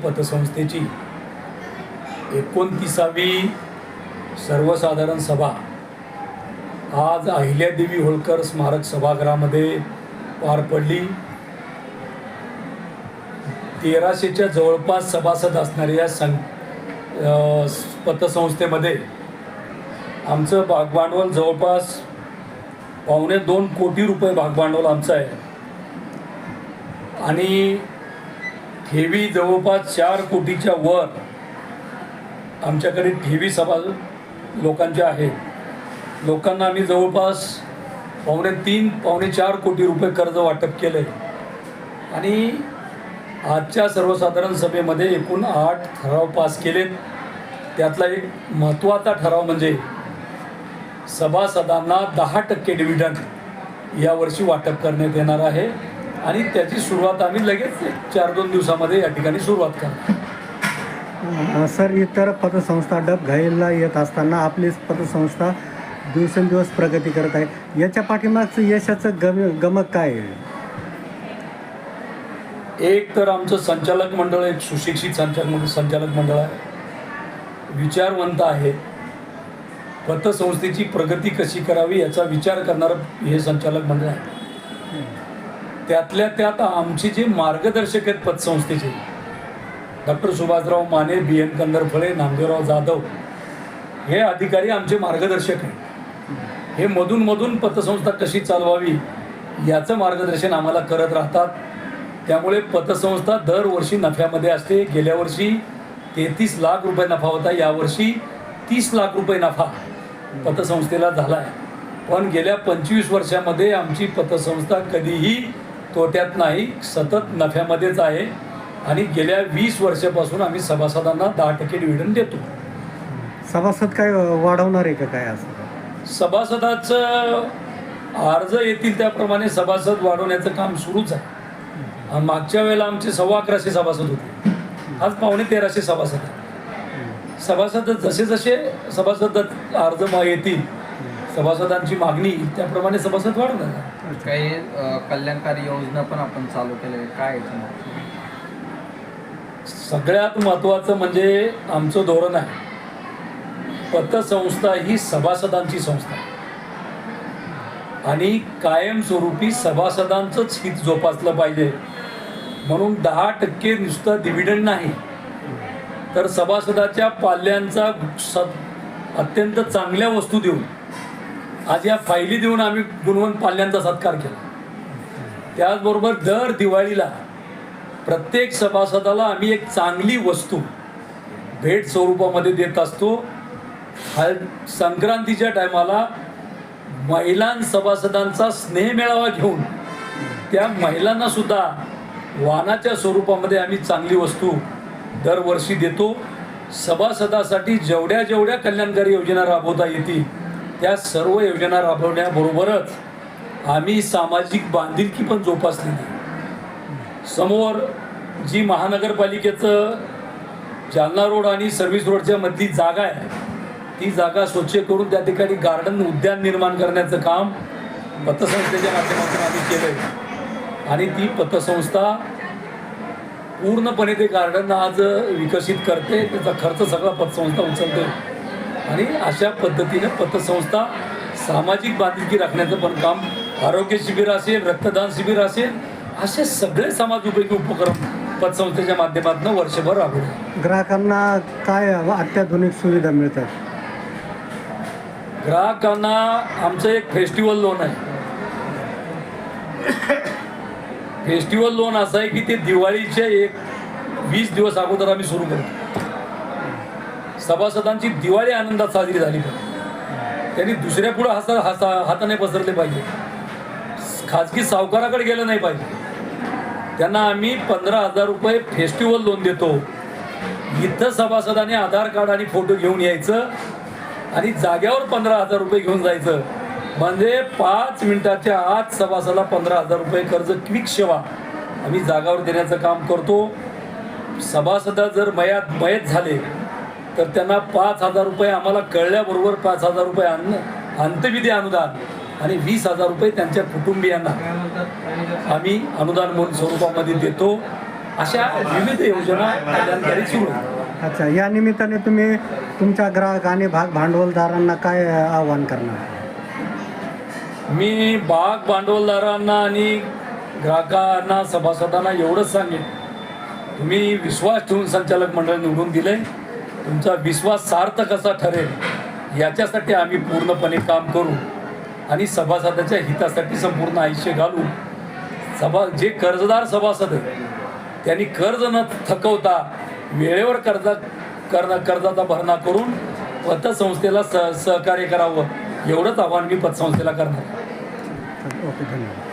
पतसंस्थेची एकोणतीसावी सर्वसाधारण सभा आज अहिल्यादेवी होळकर स्मारक सभागृहामध्ये पार पडली. तेराशेच्या जवळपास सभासद असणाऱ्या सं पतसंस्थेमध्ये आमचं भागभांडवल जवळपास पावणे दोन कोटी रुपये भागभांडवल आमचं आहे. आणि ठेवी जवळपास चार कोटीच्या वर आमच्याकडे ठेवी सभा लोकांच्या आहेत. लोकांना आम्ही जवळपास पावणे तीन पावणे चार कोटी रुपये कर्ज वाटप केलं आहे आणि आजच्या सर्वसाधारण सभेमध्ये एकूण आठ ठराव पास केलेत. त्यातला एक महत्त्वाचा ठराव म्हणजे सभासदांना दहा टक्के डिव्हिडंड यावर्षी वाटप करण्यात येणार आहे. आणि त्याची सुरुवात आम्ही लगेच चार दोन दिवसामध्ये या ठिकाणी सुरुवात अ, सर इतर पतसंस्था डब घाईला येत असताना आपली पतसंस्था दिवसेंदिवस प्रगती करत आहे. याच्या पाठीमागचं यशाचं गम गमक काय आहे? एक तर आमचं संचालक मंडळ एक सुशिक्षित संचालक संचालक मंडळ आहे. विचारवंत आहे. पतसंस्थेची प्रगती कशी करावी याचा विचार करणारं हे संचालक मंडळ आहे. त्यातल्या त्यात आमचे जे मार्गदर्शक आहेत पतसंस्थेचे doctor Subhashrao Mane B N Kandarphale Namdevrao Jadhav हे अधिकारी आमचे मार्गदर्शक आहेत. हे मधून मधून पतसंस्था कशी चालवावी याचं मार्गदर्शन आम्हाला करत राहतात. त्यामुळे पतसंस्था दरवर्षी नफ्यामध्ये असते. गेल्या वर्षी तेहतीस लाख रुपये नफा होता. यावर्षी तीस लाख रुपये नफा पतसंस्थेला झाला आहे पण गेल्या पंचवीस वर्षामध्ये आमची पतसंस्था कधीही तोट्यात नाही सतत नफ्यामध्येच आहे आणि गेल्या वीस वर्षापासून आम्ही सभासदांना दहा टक्के डिव्हिडंड देतो. सभासद काय वाढवणार आहे का काय असं? सभासदाचं अर्ज येतील त्याप्रमाणे सभासद वाढवण्याचं काम सुरूच आहे. आणि मागच्या वेळेला आमचे सव्वा अकराशे सभासद होते. आज पावणे तेराशे सभासद आहेत. सभासद जसे जसे सभासद अर्ज येतील सभासदांची मागणी त्याप्रमाणे सभासद वाढवणार काही कल्याणकारी योजना पण आपण चालू केल्या आहेत. काय याच्यामध्ये? सगळ्यात महत्त्वाचं म्हणजे आमचं धोरण आहे पतसंस्था ही सभासदांची संस्था आहे. आणि कायमस्वरूपी सभासदांचंच हित जोपासलं पाहिजे म्हणून दहा टक्के नुसतं डिव्हिडंड नाही तर सभासदाच्या पाल्यांचा स अत्यंत चांगल्या वस्तू देऊन आज या फायली देऊन आम्ही गुणवंत पाल्यांचा सत्कार केला. त्याचबरोबर दर दिवाळीला प्रत्येक सभासदाला आम्ही एक चांगली वस्तू भेट स्वरूपामध्ये देत असतो. हल संक्रांतीच्या टायमाला महिला सभासदांचा स्नेह मेळावा घेऊन त्या महिलांना सुद्धा स्वरूपामध्ये आम्ही चांगली वस्तू दरवर्षी देतो. सभासदासाठी जेवढ्या जेवढ्या कल्याणकारी योजना राबवता येतील त्या सर्व योजना राबवण्याबरोबरच आम्ही सामाजिक बांधिलकी पण जोपासलेली समोर जी महानगरपालिकेचं जालना रोड आणि सर्व्हिस रोडच्या मधली जागा आहे ती जागा स्वच्छ करून त्या ठिकाणी गार्डन उद्यान निर्माण करण्याचं काम पतसंस्थेच्या माध्यमातून आम्ही केलं आहे आणि ती पतसंस्था पूर्णपणे ते गार्डन आज विकसित करते त्याचा खर्च सगळा पतसंस्था उचलते. आणि अशा पद्धतीने पतसंस्था सामाजिक बांधिलकी राखण्याचं पण काम आरोग्य शिबिर असेल रक्तदान शिबिर असेल असे सगळे समाज उपयोगी उपक्रम पतसंस्थेच्या माध्यमातून वर्षभर राबवले. ग्राहकांना काय अत्याधुनिक सुविधा मिळतात? ग्राहकांना आमचं एक फेस्टिवल लोन आहे. फेस्टिवल लोन असं आहे की ते दिवाळीचे एक वीस दिवस अगोदर आम्ही सुरू करतो. सभासदांची दिवाळी आनंदात साजरी झाली. पाहिजे त्यांनी दुसऱ्या पुढं हसा हसा हाताने पसरले पाहिजे. खाजगी सावकाराकडे गेलं नाही पाहिजे. त्यांना आम्ही पंधरा हजार रुपये फेस्टिवल लोन देतो. इथं सभासदाने आधार कार्ड आणि फोटो घेऊन यायचं आणि जाग्यावर पंधरा हजार रुपये घेऊन जायचं. म्हणजे पाच मिनिटाच्या आत सभासदाला पंधरा हजार रुपये कर्ज क्विक सेवा आम्ही जागावर देण्याचं काम करतो. सभासदा जर मयात मयत झाले तर त्यांना पाच हजार रुपये आम्हाला कळल्याबरोबर पाच हजार रुपये अन्न अंतविधी अनुदान आणि वीस हजार रुपये त्यांच्या कुटुंबियांना. आम्ही अनुदान म्हणून स्वरूपामध्ये देतो. अशा विविध योजना कल्याणकारी सुरू अच्छा या निमित्ताने तुम्ही तुमच्या ग्राहक आणि भाग भांडवलदारांना काय आव्हान करणार? मी बाग भांडवलदारांना आणि ग्राहकांना सभासदांना एवढंच सांगेन. तुम्ही विश्वास ठेवून संचालक मंडळ निवडून दिले तुमचा विश्वास सार्थ कसा ठरेल याच्यासाठी आम्ही पूर्णपणे काम करू आणि सभासदाच्या हितासाठी संपूर्ण आयुष्य घालू. सभा जे कर्जदार सभासद त्यांनी कर्ज न थकवता वेळेवर कर्ज कर्ज कर्जाचा भरणा करून पतसंस्थेला सह सहकार्य करावं एवढंच आव्हान मी पतसंस्थेला करणार ओके धन्यवाद.